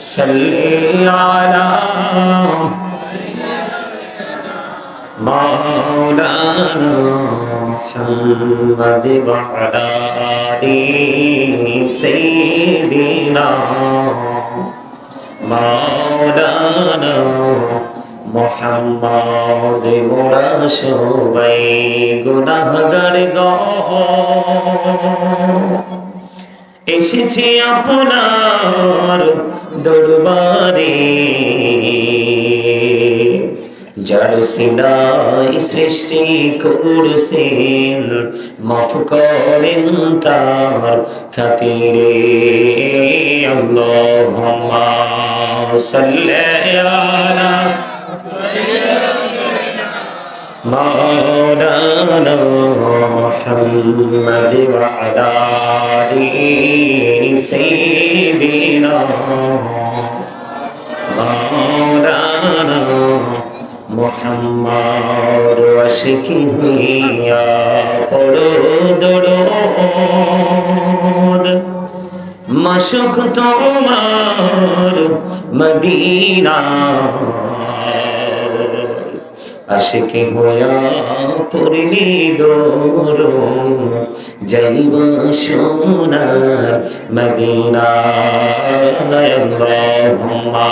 صل على مولانا محمد وعلى آل سيدنا مولانا মোহাম্মদ মোরা সবাই গুনাহগার গ এসেছি আপনার দরবারে। যার সিনাই সৃষ্টি করছেন মাফ করেন তার খাতিরে। আল্লাহুম্মা সাল্লি আলা مولانا محمد وعلى آله سيدنا مولانا محمد وشكيا قلود درود মাসুক তোমার মদিনা আশিকি হইয়া পড়লি দোর যাইব সোনার মদিনা আল্লাহুম্মা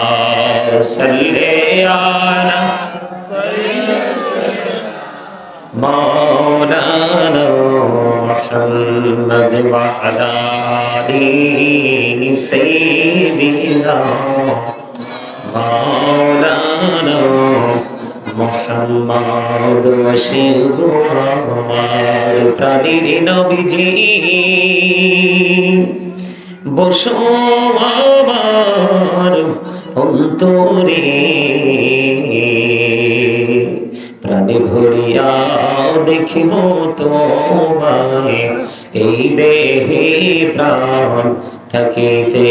সাল্লি আলা مولانا محمد وعلى آل سيدنا مولانا মোহাম্মদ আমার প্রাণীর নবীজি। বসো আমার অন্তরে। প্রাণী ভরিয়া দেখিব তোমায় এই দেহে প্রাণ থাকিতে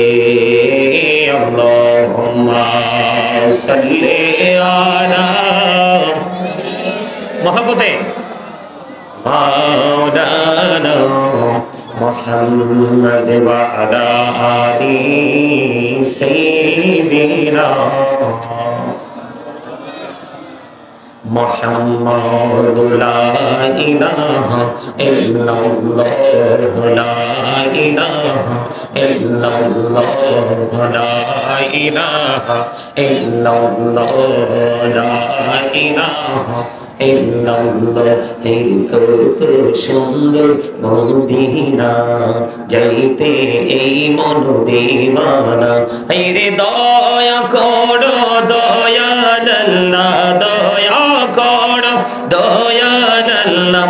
আল্লাহুম্মা সাল্লি আলা মহব্বতে মাওলানা محمد وعلى آل سيدنا محمد لا إله إلا الله لا إله إلا الله لا إله إلا الله لا إله এই কত সুন্দর মদিনা যাইতে এই মন দিবানা এই রে দয়া করো দয়াল্লা দয়া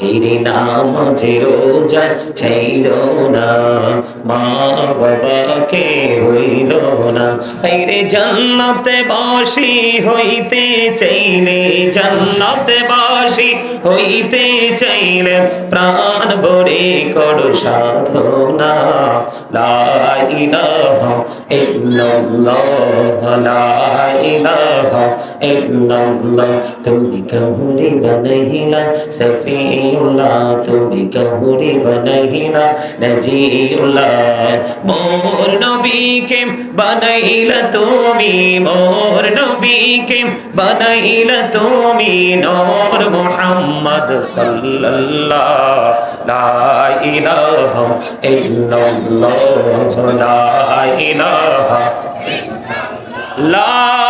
এরে নামাজে রোজা চাইল না। মা বাবাকে হইল না। এরে জান্নাতে বাসি হইতে চাইলে, জান্নাতে বাসি হইতে চাইলে প্রাণ বড়ে করো সাধনা। লা ইলাহা ইল্লাল্লাহ, লা ইলাহা ইল্লাল্লাহ। তুমি কাহুরি বানাইলা সফিউল্লাহ তুমি কাহুরি বানাইলা নজিউল্লাহ। মোর নবীকে বানাইলা তুমি, মোর নবীকে বানাইলা তুমি নূর মুহাম্মদ সাল্লাল্লাহ। লা ইলাহা ইল্লাল্লাহ, লা ইলাহা লা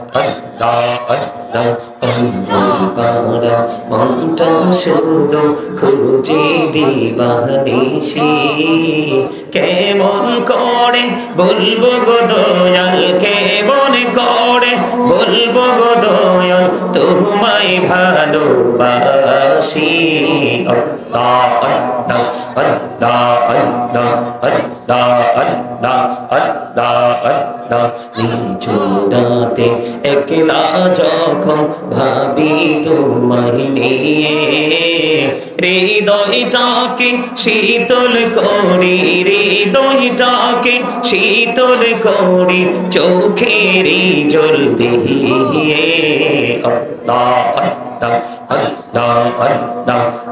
আল্লাহ আল্লাহ অন্য পাওনা মনটা শুধু খুঁজে দিবানিসি কেমন করে বলব গো দয়াল কেমন করে বলব গো দয়াল তোমায় ভালোবাসি আল্লাহ আল্লাহ আল্লাহ আল্লাহ আল্লাহ আল্লাহ আল্লাহ একলা যখন ভাবি তোমায় নিয়ে? হৃদয়টাকে শীতল করি, হৃদয়টাকে শীতল করি, চোখের জল দিয়ে। আল্লাহ আল্লাহ আল্লাহ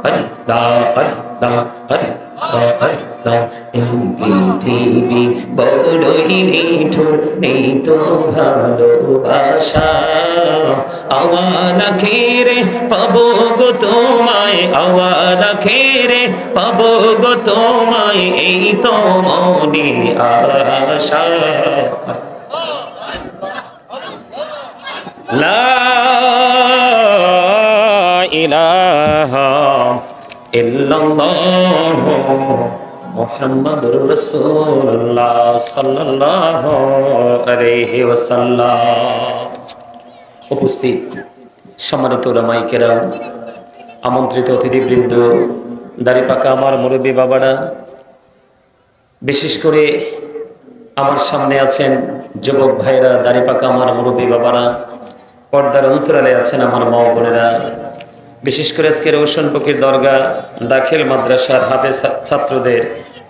আল্লাহ আল্লাহ আল্লাহ। আল্লাহ এই পৃথিবী বড়ই নিঠুর এই তো ভালোবাসা। আওয়ালা খেরে পাবো গো তোমায়, আওয়ালা খেরে পাবো গো তোমায়, এই তো মনে আশা। লা ইলাহা ইল্লাল্লাহ। মুহাম্মাদুর রাসূলুল্লাহ সাল্লাল্লাহু আলাইহি উপস্থিত সম্মানিত ওলামাই কেরাম আমন্ত্রিত অতিথিবৃন্দ দাড়িপাকা আমার মুরব্বী বাবারা, বিশেষ করে আমার সামনে আছেন যুবক ভাইরা দাড়িপাকা আমার মুরব্বী বাবারা, পর্দার অন্তরালে আছেন আমার মা বোনেরা। বিশেষ করে আজকের ওষণ পক্ষীর দরগা, দাখিল মাদ্রাসার হাফেজ ছাত্রদের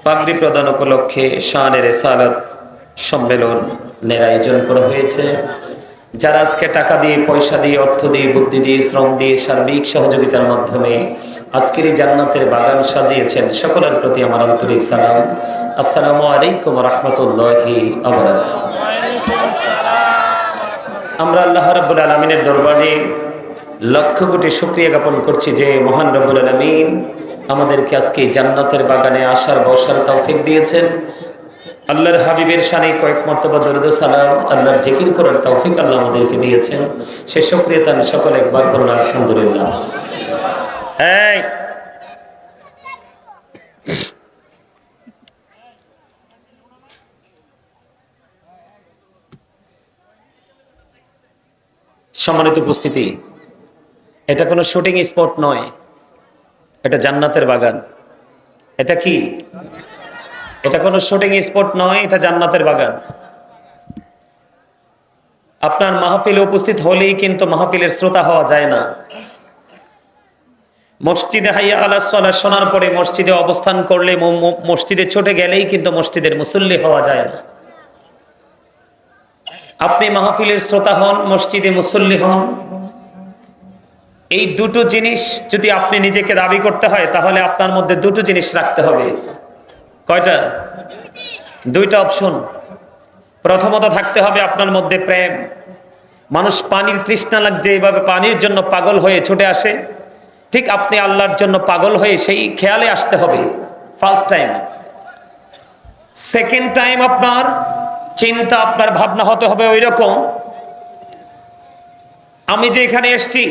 পাগড়ি প্রদান উপলক্ষে শাহানের সালাত সম্মেলনের আয়োজন করা হয়েছে। যারা আজকে টাকা দিয়ে, পয়সা দিয়ে, অর্থ দিয়ে, বুদ্ধি দিয়ে, শ্রম দিয়ে সার্বিক সহযোগিতার মাধ্যমে আজকের এই জান্নাতের বাগান সাজিয়েছেন, সকলের প্রতি আমার আন্তরিক সালাম। আসসালামু আলাইকুম রহমতুল্লাহি আমরা আল্লাহ রাব্বুল আলমিনের দরবারে লক্ষ কোটি শুক্রিয়া জ্ঞাপন করছি যে মহান রব্বুল আলমিন আমাদেরকে আজকে জান্নাতের বাগানে আসার বসার তৌফিক দিয়েছেন। আল্লাহর হাবিবের শানে কয়েক মর্তবা দরুদ সালাম, আল্লাহর জিকির করার তৌফিক আল্লাহ আমাদেরকে দিয়েছেন। সে শুক্রিয়া তান সকল একবার করুন আলহামদুলিল্লাহ। এই! সম্মানিত উপস্থিতি, এটা কোনো শুটিং স্পট নয়। এটা জান্নাতের বাগান। এটা কি? এটা কোনো শুটিং স্পট নয়, এটা জান্নাতের বাগান। আপনার মাহফিলে উপস্থিত হলেই কিন্তু মাহফিলের শ্রোতা হওয়া যায় না। মসজিদে হাইয়া আল্লাহ শোনার পরে মসজিদে অবস্থান করলে মসজিদে ছুটে গেলেই কিন্তু মসজিদের মুসল্লি হওয়া যায় না। আপনি মাহফিলের শ্রোতা হন, মসজিদে মুসল্লি হন। এই দুটো জিনিস যদি আপনি নিজেকে দাবি করতে হয়, তাহলে আপনার মধ্যে দুটো জিনিস রাখতে হবে। কয়টা? দুইটা অপশন। প্রথমত থাকতে হবে আপনার মধ্যে প্রেম। মানুষ পানির তৃষ্ণা লাগছে, এইভাবে পানির জন্য পাগল হয়ে ছুটে আসে। ঠিক আপনি আল্লাহর জন্য পাগল হয়ে সেই খেয়ালে আসতে হবে ফার্স্ট টাইম সেকেন্ড টাইম আপনার চিন্তা, আপনার ভাবনা হতে হবে ওই রকম আমি যে এখানে এসছি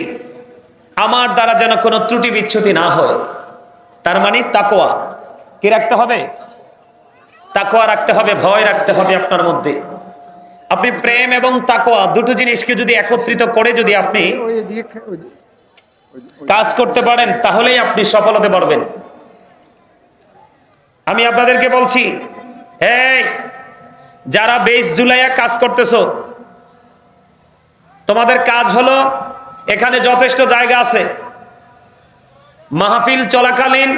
আমার দ্বারা যেন কোনো ত্রুটি বিচ্ছুতি না হয়। তার মানে তাকোয়া কি রাখতে হবে? তাকোয়া রাখতে হবে, ভয় রাখতে হবে আপনার মধ্যে। আপনি প্রেম এবং তাকোয়া দুটো জিনিসকে যদি একত্রিত করে যদি আপনি কাজ করতে পারেন, তাহলেই আপনি সফল হতে পারবেন। আমি আপনাদেরকে বলছি এই যারা বেশ জুলাইয়া কাজ করতেছো, তোমাদের কাজ হলো এখানে যথেষ্ট জায়গা আছে। মাহফিল চলাকালীন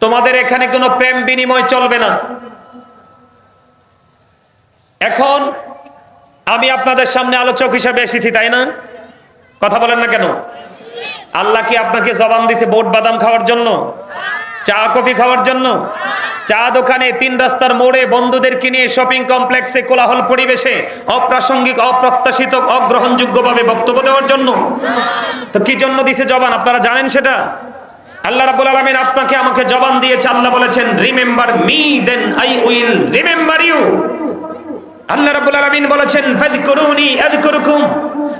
তোমাদের এখানে কোনো প্রেম বিনিময় চলবে না। এখন আমি আপনাদের সামনে আলোচক হিসাবে এসেছি, তাই না? কথা বলেন না কেন? আল্লাহ কি আপনাকে জবান দিছে বোট বাদাম খাওয়ার জন্য? চা কফি খাওয়ার জন্য। চা দোকানে তিন রাস্তার মোড়ে বন্ধুদেরকে নিয়ে শপিং কমপ্লেক্সে কোলাহল পরিবেশে অপ্রাসঙ্গিক, অপ্রত্যাশিত, অগ্রহণযোগ্যভাবে বক্তব্য দেওয়ার জন্য। তো কি জন্য দিছে জবান? আপনারা জানেন সেটা? আল্লাহ রাব্বুল আলামিন আপনাকে আমাকে জবান দিয়েছে। আল্লাহ বলেছেন remember me then I will remember you Allah রাব্বুল আলামিন বলেছেন, ফাযকুরুনি আযকুরুকুম।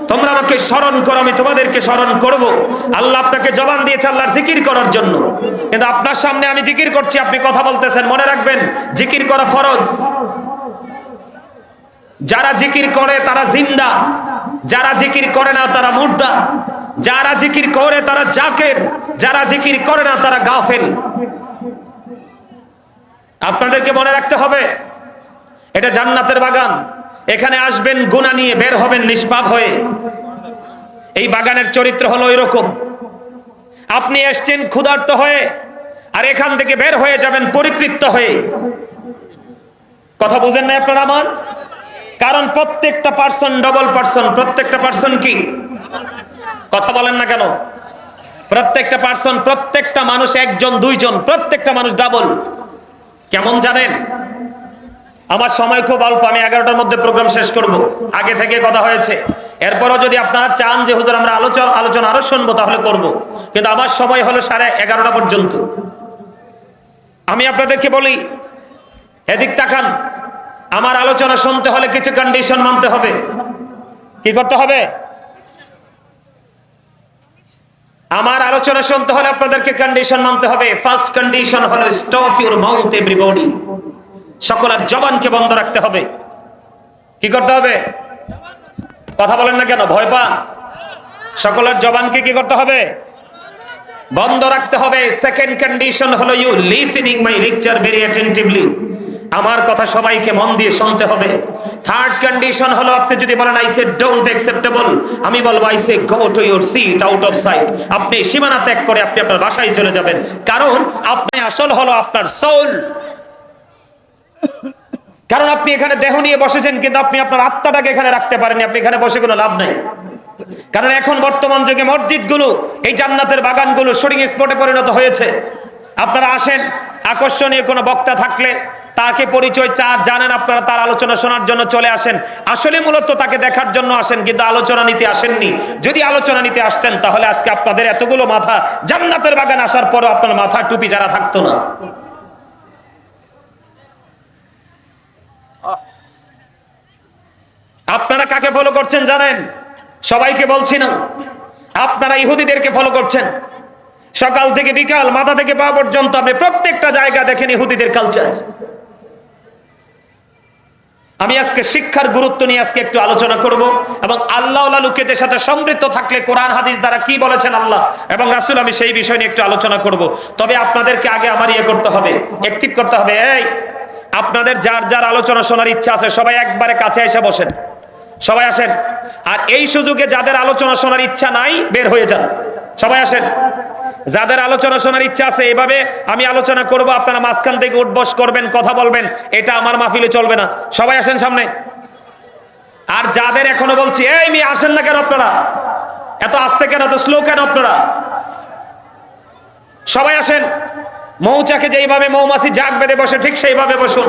তোমরা আমাকে স্মরণ করো, আমি তোমাদেরকে স্মরণ করব। আল্লাহ আপনাকে জবান দিয়েছে আল্লাহর জিকির করার জন্য। কিন্তু আপনার সামনে আমি জিকির করছি, আপনি কথা বলতেছেন, মনে রাখবেন, জিকির করা ফরজ। যারা জিকির করে, তারা জিন্দা। যারা জিকির করে না, তারা মুর্দা। যারা জিকির করে, তারা জাকের। যারা জিকির করে না, তারা গাফেল। আপনাদেরকে মনে রাখতে হবে এটা জান্নাতের বাগান। এখানে আসবেন, গুণা নিয়ে বের হবেন, নিষ্পাপ হয়ে। এই বাগানের চরিত্র হলো এরকম আপনি এসছেন ক্ষুধার্ত হয়ে, আর এখান থেকে বের হয়ে যাবেন পরিতৃপ্ত হয়ে। কথা বুঝেন না আপনারা আমার? কারণ প্রত্যেকটা পার্সন ডবল পার্সন প্রত্যেকটা পার্সন কি? কথা বলেন না কেন? প্রত্যেকটা পার্সন প্রত্যেকটা মানুষ একজন, দুইজন, প্রত্যেকটা মানুষ ডাবল কেমন জানেন? আমার সময় খুব অল্প, আমি এগারোটার মধ্যে প্রোগ্রাম শেষ করব। আগে থেকে কথা হয়েছে। এরপরও যদি আপনারা চান যে, হুজুর, আমরা আলোচনা আলোচনা আরও শুনব, তাহলে করব। কিন্তু আমার সময় হলো সাড়ে এগারোটা পর্যন্ত। আমি আপনাদেরকে বলি, এদিক তাকান। আমার আলোচনা শুনতে হলে কিছু কন্ডিশন মানতে হবে। কি করতে হবে? আমার আলোচনা শুনতে হলে আপনাদেরকে কন্ডিশন মানতে হবে। ফার্স্ট কন্ডিশন হলো স্টপ ইউর মাউথ এভরিবডি সকলের জবানকে বন্ধ রাখতে হবে। কি করতে হবে? কথা বলেন না কেন? ভয় পান? সকলের জবানকে কি করতে হবে? বন্ধ রাখতে হবে। সেকেন্ড কন্ডিশন হলো you listening my lecture very attentively আমার কথা সবাইকে মন দিয়ে শুনতে হবে। থার্ড কন্ডিশন হলো আপনি যদি বলেন আই সে ডোন্ট অ্যাকসেপ্টেবল আমি বলব I say go to your seat out of sight আপনি সীমানা ত্যাগ করে আপনি আপনার বাসায় চলে যাবেন। কারণ আপনি আসল হলো আপনার সোল কারণ আপনি এখানে দেহ নিয়ে বসেছেন, কিন্তু আপনি আপনার আত্মাটাকে এখানে রাখতে পারেননি, আপনি এখানে বসে কোনো লাভ নাই। কারণ এখন বর্তমান যুগে মসজিদগুলো, এই জান্নাতের বাগানগুলো শুটিং স্পটে পরিণত হয়েছে। আপনারা আসেন, আকর্ষণীয় কোনো বক্তা থাকলে তাকে পরিচয় চা জানেন, আপনারা তার আলোচনা শোনার জন্য চলে আসেন। আসলে মূলত তাকে দেখার জন্য আসেন, কিন্তু আলোচনা নিতে আসেননি। যদি আলোচনা নিতে আসতেন, তাহলে আজকে আপনাদের এতগুলো মাথা জান্নাতের বাগান আসার পরও আপনার মাথা টুপি যারা থাকতো না। আপনারা কাকে ফলো করছেন জানেন? সবাইকে বলছি না। আপনারা ইহুদিদেরকে ফলো করছেন। সকাল থেকে বিকাল মাথা থেকে পা পর্যন্ত আপনি প্রত্যেকটা জায়গা দেখেন ইহুদিদের কালচার আমি আজকে শিক্ষার গুরুত্ব নিয়ে আজকে একটু আলোচনা করব এবং আল্লাহ লোকেদের সাথে সমৃদ্ধ থাকলে কোরআন, হাদিস দ্বারা কি বলেছেন আল্লাহ এবং রাসুল, আমি সেই বিষয় নিয়ে একটু আলোচনা করব। তবে আপনাদেরকে আগে আমার ইয়ে করতে হবে। অ্যাক্টিভ করতে হবে, এই আপনাদের যার যার আলোচনা শোনার ইচ্ছা আছে, সবাই একবারে কাছে এসে বসেন। সবাই আসেন। আর এই সুযোগে যাদের আলোচনা শোনার ইচ্ছা নাই, বের হয়ে যান। সবাই আসেন। যাদের আলোচনা শোনার ইচ্ছা আছে, এভাবে আমি আলোচনা করব, আপনারা মাঝখান থেকে উঠবস করবেন, কথা বলবেন, এটা আমার মাহফিলে চলবে না। সবাই আসেন সামনে। আর যাদের এখনও বলছি, এই মি আসেন না কেন আপনারা? এত আস্তে কেন, এত স্লো কেন আপনারা? সবাই আসেন। মৌচাকে যেইভাবে মৌমাছি জাগ বেঁধে বসে, ঠিক সেইভাবে বসুন।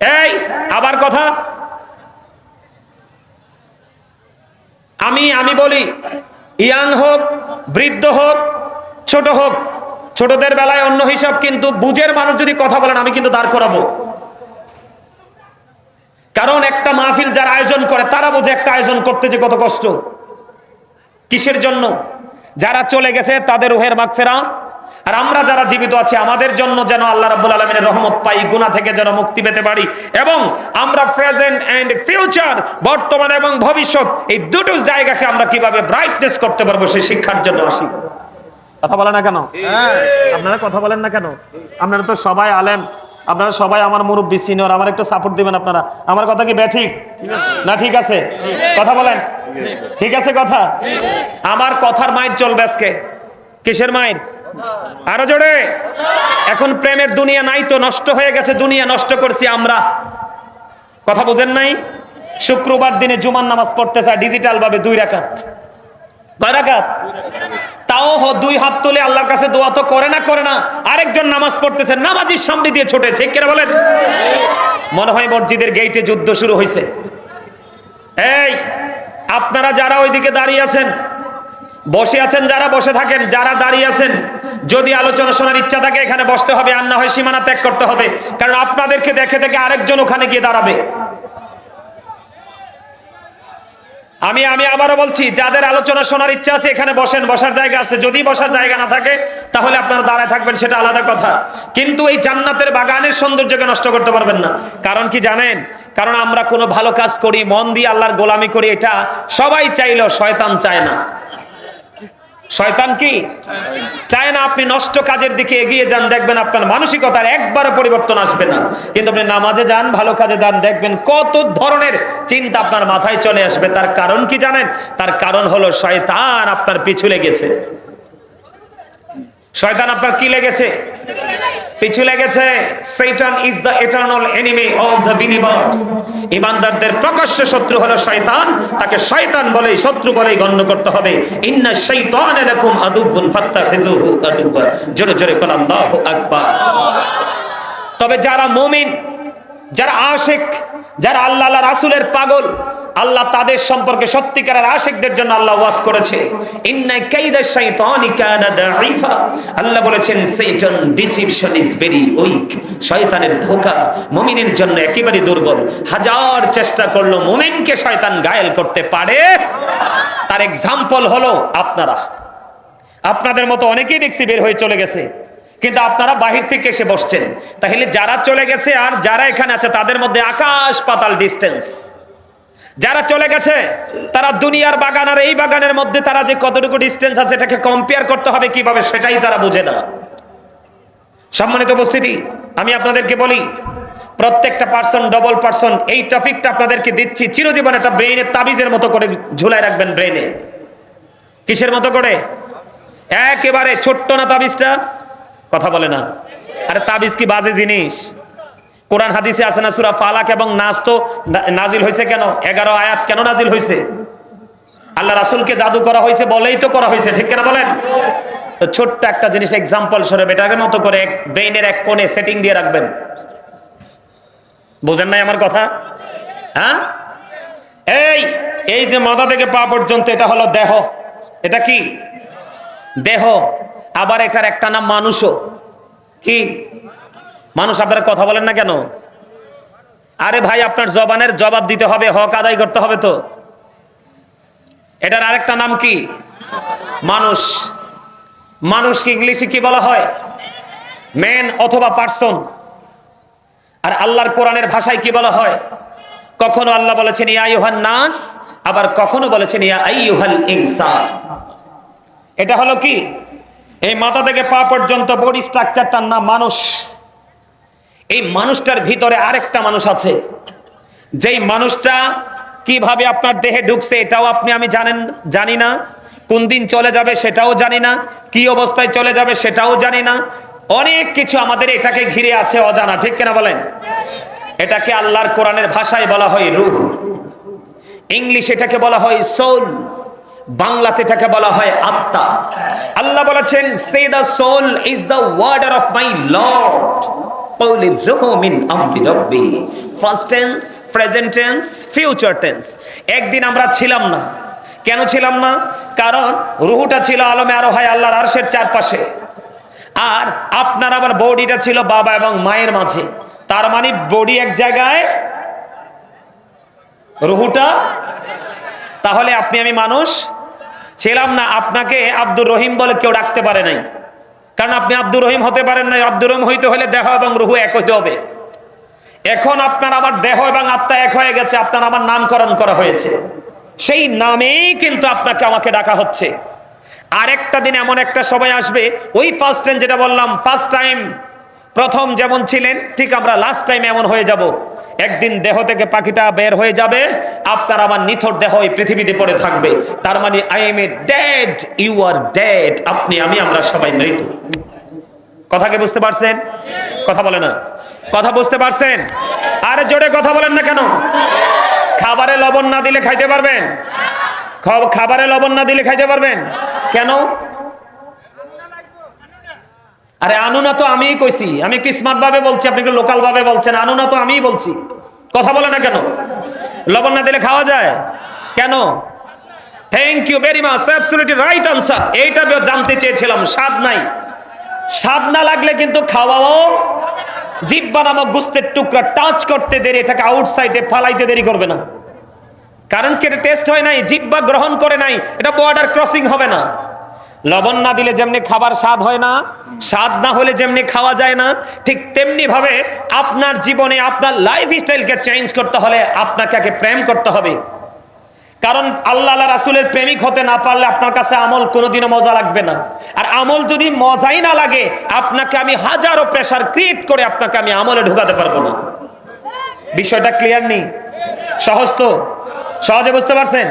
এই, আবার কথা। আমি আমি বলি, ইয়াং হোক, বৃদ্ধ হোক, ছোট হোক, ছোটদের বেলায় অন্য হিসাব কিন্তু বুঝের মানুষ যদি কথা বলেন, আমি কিন্তু দাঁড় করাবো। কারণ একটা মাহফিল যারা আয়োজন করে, তারা বুঝে একটা আয়োজন করতে যে কত কষ্ট। কিসের জন্য? যারা চলে গেছে, তাদের রুহের মাগফেরা আর আমরা যারা জীবিত আছি আমাদের জন্য যেন আল্লাহ রাব্বুল আলামিনের রহমত পাই গুনাহ থেকে যেন মুক্তি পেতে পারি। এবং আমরা প্রেজেন্ট এন্ড ফিউচার বর্তমান এবং ভবিষ্যৎ এই দুটো জায়গাকে আমরা কীভাবে ব্রাইটনেস করতে পারব সেই শিক্ষার জন্য আসি। কথা বলেন না কেন? আপনারা কথা বলেন না কেন? আপনারা তো সবাই আলেম। আপনারা সবাই আমার মুরব্বী সিনিয়র আমার একটু সাপোর্ট দিবেন আপনারা। আমার কথা কি ব্যাঠিক না ঠিক আছে? কথা বলেন। ঠিক আছে। কথা? আমার কথার মাইর চলবে আজকে। কিসের মাইর? আরও জোরে। এখন প্রেমের দুনিয়া নাই তো নষ্ট হয়ে গেছে, দুনিয়া নষ্ট করছি আমরা। কথা বুঝেন নাই? শুক্রবার দিনে জুমার নামাজ পড়তে চায় ডিজিটাল ভাবে দুই রাকাত। কয় রাকাত? তাও দুই হাত তুলে আল্লাহর কাছে দোয়া তো করে না করে না। আরেকজন নামাজ পড়তেছে, নামাজির সামনে দিয়ে ছোটে, ঠিক কিনা বলেন? মনে হয় মসজিদের গেইটে যুদ্ধ শুরু হয়েছে এই, আপনারা যারা ওইদিকে দাঁড়িয়ে আছেন, বসে আছেন, যারা বসে থাকেন, যারা দাঁড়িয়ে আছেন যদি আলোচনা শোনার ইচ্ছা থাকে, এখানে বসতে হবে, আর না হয় সীমানা ত্যাগ করতে হবে। কারণ আপনাদেরকে দেখে দেখে আরেকজন ওখানে গিয়ে দাঁড়াবে। আমি আমি আবারও বলছি, যাদের আলোচনা শোনার ইচ্ছা আছে, এখানে বসেন, বসার জায়গা আছে। যদি বসার জায়গা না থাকে, তাহলে আপনারা দাঁড়ায় থাকবেন, সেটা আলাদা কথা। কিন্তু এই জান্নাতের বাগানের সৌন্দর্যকে নষ্ট করতে পারবেন না। কারণ কি জানেন? কারণ আমরা কোনো ভালো কাজ করি, মন দিয়ে আল্লাহর গোলামি করি, এটা সবাই চাইলেও শয়তান চায় না। শয়তান কি? চায় না আপনি নষ্ট কাজের দিকে এগিয়ে যান, দেখবেন আপনার মানসিকতার একবারও পরিবর্তন আসবে না। কিন্তু আপনি নামাজে যান, ভালো কাজে যান, দেখবেন কত ধরনের চিন্তা আপনার মাথায় চলে আসবে। তার কারণ কি জানেন? তার কারণ হলো শয়তান আপনার পিছু লেগেছে। শয়তান আপনার কি লেগেছে? পিছু লেগেছে শয়তান is the eternal enemy of the believers ইমানদারদের প্রকাশ্য শত্রু হলো শয়তান, তাকে শয়তান বলেই, শত্রু বলেই গণ্য করতে হবে। ইন্না শাইতান লাকুম আদুবুন ফাত্তাখিজুহু আদুবা জোরে জোরে কোন আল্লাহু আকবার। তবে যারা মুমিন যারা আশেক, যারা আল্লাহ রাসূলের পাগল, আল্লাহ তাদের সম্পর্কে সত্যিকারের আশেকদের জন্য আল্লাহ ওয়াজ করেছে। আল্লাহ বলেছেন Satan deception is very weak. শয়তানের ধোঁকা মুমিনের জন্য একেবারে দুর্বল। হাজার চেষ্টা করল মুমিনকে শয়তান ঘায়েল করতে পারে। তার এক্সাম্পল হলো আপনারা। আপনাদের মতো অনেকেই দেখছি বের হয়ে চলে গেছে। কিন্তু আপনারা বাহির থেকে এসে বসছেন। তাহলে যারা চলে গেছে আর যারা এখানে আছে, তাদের মধ্যে আকাশ পাতাল ডিস্টেন্স যারা চলে গেছে, তারা দুনিয়ার বাগান আর এই বাগানের মধ্যে তারা যে কতটুকু ডিস্টেন্স আছে, এটাকে কম্পেয়ার করতে হবে কীভাবে, সেটাই তারা বুঝে না। সম্মানিত উপস্থিতি, আমি আপনাদেরকে বলি, প্রত্যেকটা পার্সন ডবল পার্সন এই টপিকটা আপনাদেরকে দিচ্ছি, চিরজীবন একটা ব্রেইনের তাবিজের মতো করে ঝুলাই রাখবেন ব্রেইনে কিসের মতো করে? একেবারে ছোট্ট না তাবিজটা? কথা বলে না। আরে তাবিজ কি বাজে জিনিস? কোরআন হাদিসে আছে না সুরা ফালাক এবং নাচ তো নাজিল হয়েছে কেন? এগারো আয়াত কেন নাজিল হয়েছে? আল্লাহ রাসুলকে জাদু করা হয়েছে বলেই তো করা হয়েছে, ঠিক কেনা বলেন? তো ছোট্ট একটা জিনিস এক্সাম্পল স্বরূপ এটাকে মতো করে এক ব্রেইনের এক কোণে সেটিং দিয়ে রাখবেন। বোঝেন নাই আমার কথা? হ্যাঁ? এই এই যে মাথা থেকে পা পর্যন্ত এটা হলো দেহ। এটা কি? দেহ। আবার এটার একটা নাম মানুষও। কি? মানুষ আপনারা কথা বলেন না কেন? আরে ভাই, আপনার জবানের জবাব দিতে হবে, হক আদায় করতে হবে তো। এটার আরেকটা নাম কি? মানুষ। মানুষ ইংলিশে কি বলা হয়? ম্যান অথবা পার্সন। আর আল্লাহর কোরআনের ভাষায় কি বলা হয়? কখনো আল্লাহ বলেছেন, ইয়া ইউহান নাস আবার কখনো বলেছেন, ইয়া আইয়ুহাল ইনসান এটা হলো কি? এই মাথা থেকে পা পর্যন্ত বডি স্ট্রাকচারটার নাম মানুষ। এই মানুষটার ভিতরে আরেকটা মানুষ আছে। যেই মানুষটা কীভাবে আপনার দেহে ঢুকছে এটাও আপনি আমি জানেন, জানি না। কোন দিন চলে যাবে সেটাও জানি না। কি অবস্থায় চলে যাবে সেটাও জানি না। অনেক কিছু আমাদের এটাকে ঘিরে আছে অজানা, ঠিক কিনা বলেন? এটাকে আল্লাহর কোরআনের ভাষায় বলা হয় রূহ। ইংলিশ এটাকে বলা হয় সোল বাংলাতে এটাকে বলা হয় আত্মা। আল্লাহ বলেছেন say the soul is the order of my lord first future tense একদিন আমরা ছিলাম না। কেন ছিলাম না? কারণ রুহুটা ছিল আলমে আরও হয় আল্লাহর আরশের চারপাশে। আর আপনার আমার বডিটা ছিল বাবা এবং মায়ের মাঝে। তার মানে বডি এক জায়গায়, রুহুটা। তাহলে আপনি আমি মানুষ ছিলাম না, আপনাকে আব্দুর রহিম বলে কেউ ডাকতে পারে নাই। কারণ আপনি আব্দুর রহিম হতে পারেন নাই, আব্দুর রহিম হইতে হলে দেহ এবং রুহু এক হইতে হবে। এখন আপনার আমার দেহ এবং আত্মা এক হয়ে গেছে, আপনার আমার নামকরণ করা হয়েছে। সেই নামেই কিন্তু আপনাকে আমাকে ডাকা হচ্ছে। আরেকটা দিন এমন একটা সময় আসবে, ওই ফার্স্ট টাইম যেটা বললাম ফার্স্ট টাইম প্রথম যেমন ছিলেন, ঠিক আমরা লাস্ট টাইম এমন হয়ে যাব। একদিন দেহ থেকে পাখিটা বের হয়ে যাবে, আপনার আমার নিথর দেহ এই পৃথিবীতে পড়ে থাকবে। তার মানে I am a dead you are dead আপনি, আমি, আমরা সবাই মৃত। কথা কি বুঝতে পারছেন? কথা বলে না। কথা বুঝতে পারছেন? আরে জোরে কথা বলেন না কেন? খাবারে লবণ না দিলে খাইতে পারবেন? খাব- খাবারে লবণ না দিলে খাইতে পারবেন? কেন? আরে আনু না তো আমিই কইছি। আমি কি স্মার্ট ভাবে বলছি, আপনি কি লোকাল ভাবে বলছেন। আনু না তো আমিই বলছি। কথা বলে না কেন? লবণ না দিলে খাওয়া যায়? কেন? Thank you very much absolutely right answer এইটা জানতে চেয়েছিলাম, স্বাদ নাই। স্বাদ না লাগলে কিন্তু খাওয়াও জিব্বা নামক গুস্তের টুকরা টাচ করতে দেরি, এটাকে আউটসাইডে ফালাইতে দেরি করবে না। কারণ কি এটা টেস্ট হয় নাই? জিব্বা গ্রহণ করে নাই। এটা বর্ডার ক্রসিং হবে না। লবণ না দিলে যেমনি খাবার স্বাদ হয় না, স্বাদ না হলে যেমনি খাওয়া যায় না, ঠিক তেমনি ভাবে আপনার জীবনে আপনার লাইফ স্টাইলকে চেঞ্জ করতে হলে আপনাকে আগে প্রেম করতে হবে। কারণ আল্লাহ আল্লাহ রাসুলের প্রেমিক হতে না পারলে আপনার কাছে আমল কোনোদিনও মজা লাগবে না। আর আমল যদি মজাই না লাগে, আপনাকে আমি হাজারো প্রেশার ক্রিয়েট করে আপনাকে আমি আমলে ঢুকাতে পারব না। বিষয়টা ক্লিয়ার নেই? সহজ তো? সহজে বুঝতে পারছেন?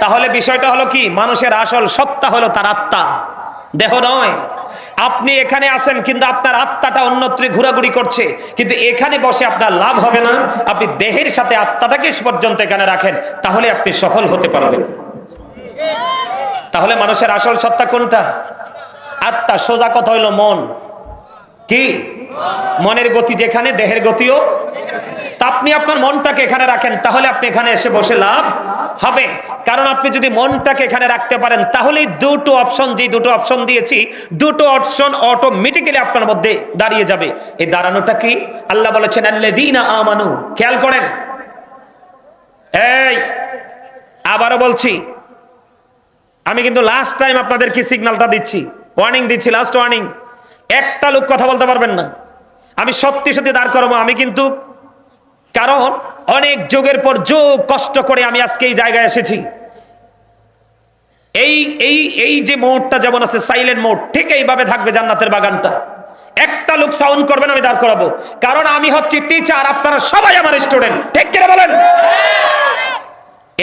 তাহলে বিষয়টা হলো কি? মানুষের আসল সত্তা হলো তার আত্মা। দেহ নয়। আপনি এখানে আছেন কিন্তু আপনার আত্মাটা অন্যত্রে ঘোরাঘুরি করছে। কিন্তু এখানে বসে আপনার লাভ হবে না। আপনি দেহের সাথে আত্মাটাকে পর্যন্ত এখানে রাখেন, তাহলে আপনি সফল হতে পারবেন। তাহলে মানুষের আসল সত্তা কোনটা? আত্মা সোজা কথা হইল মন। কি? মনের গতি যেখানে, দেহের গতিও। তা আপনি আপনার মনটাকে এখানে রাখেন, তাহলে আপনি এখানে এসে বসে লাভ হবে। কারণ আপনি যদি মনটাকে এখানে রাখতে পারেন, তাহলেই দুটো অপশন যে দুটো অপশন দিয়েছি, দুটো অপশন অটোমেটিক্যালি আপনার মধ্যে দাঁড়িয়ে যাবে। এই দাঁড়ানোটা কি? আল্লাহ বলেছেন, আল্লাযীনা আমানু। খেয়াল করেন। এই, আবারও বলছি, আমি কিন্তু লাস্ট টাইম আপনাদের কি সিগন্যালটা দিচ্ছি। ওয়ার্নিং দিচ্ছি লাস্ট ওয়ার্নিং একটা লোক কথা বলতে পারবেন না। আমি সত্যি সত্যি দাঁড় করব, আমি কিন্তু কারণ অনেক যোগের পর যোগ কষ্ট করে আমি আজকে এই জায়গায় এসেছি। এই এই এই যে মোড়টা যেমন আছে সাইলেন্ট মোড ঠিক এইভাবে থাকবে জান্নাতের বাগানটা। একটা লোক সাউন্ড করবেন আমি দাঁড় করাবো। কারণ আমি হচ্ছি টিচার আপনারা সবাই আমার স্টুডেন্ট ঠিক কিনা বলেন?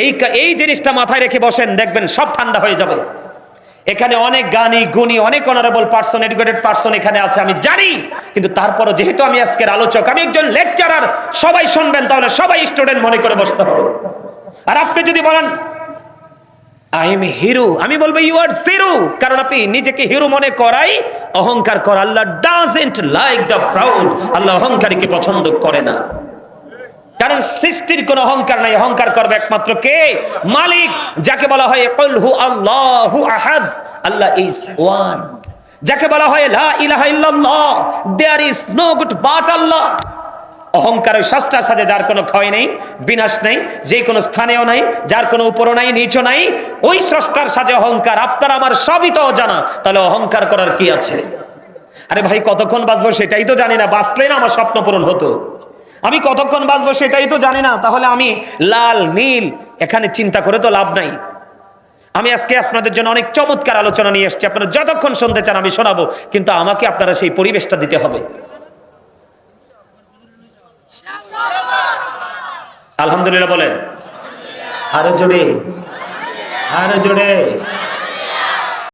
এই এই জিনিসটা মাথায় রেখে বসেন দেখবেন সব ঠান্ডা হয়ে যাবে। এখানে অনেক গানি, গুণী, অনেক অনারেবল পার্সন এডুকেটেড পার্সন এখানে আছে, আমি জানি। কিন্তু তারপরও যেহেতু আমি আজকের আলোচক, আমি একজন লেকচারার সবাই শুনবেন, তাহলে সবাই স্টুডেন্ট মনে করে বসতে হবে। আর আপনি যদি বলেন আই এম হিরো আমি বলব ইউ আর জিরো কারণ আপনি নিজেকে হিরো মনে করাই, অহংকার কর Allah doesn't like the proud Allah অহংকারীকে পছন্দ করে না। কারণ সৃষ্টির কোনো অহংকার নাই। অহংকার করবে একমাত্র কে? মালিক, যাকে বলা হয় কুল হু আল্লাহু আহাদ। আল্লাহ ইজ ওয়ান যাকে বলা হয় লা ইলাহা ইল্লাল্লাহ। There is no god but Allah অহংকার ওই সস্তার সাথে যার কোনো ক্ষয় নেই, বিনাশ নেই, যে কোনো স্থানেও নাই, যার কোনো উপরও নাই, নিচও নাই, ওই স্রষ্টার সাথে অহংকার, আপনার আমার সবই তো জানা তাহলে অহংকার করার কি আছে? আরে ভাই, কতক্ষণ বাঁচবো সেটাই তো জানি না। বাঁচলে না আমার স্বপ্ন পূরণ হতো। আমি কতক্ষণ বাঁচবো সেটাই তো জানি না। তাহলে আমি লাল, নীল, এখানে চিন্তা করে তো লাভ নাই। আমি আজকে আপনাদের জন্য অনেক চমৎকার আলোচনা নিয়ে এসেছি। আপনারা যতক্ষণ শুনতে চান আমি শোনাবো, কিন্তু আমাকে আপনারা সেই পরিবেশটা দিতে হবে। আলহামদুলিল্লাহ বলেন। আরও জোরে। আরও জোরে।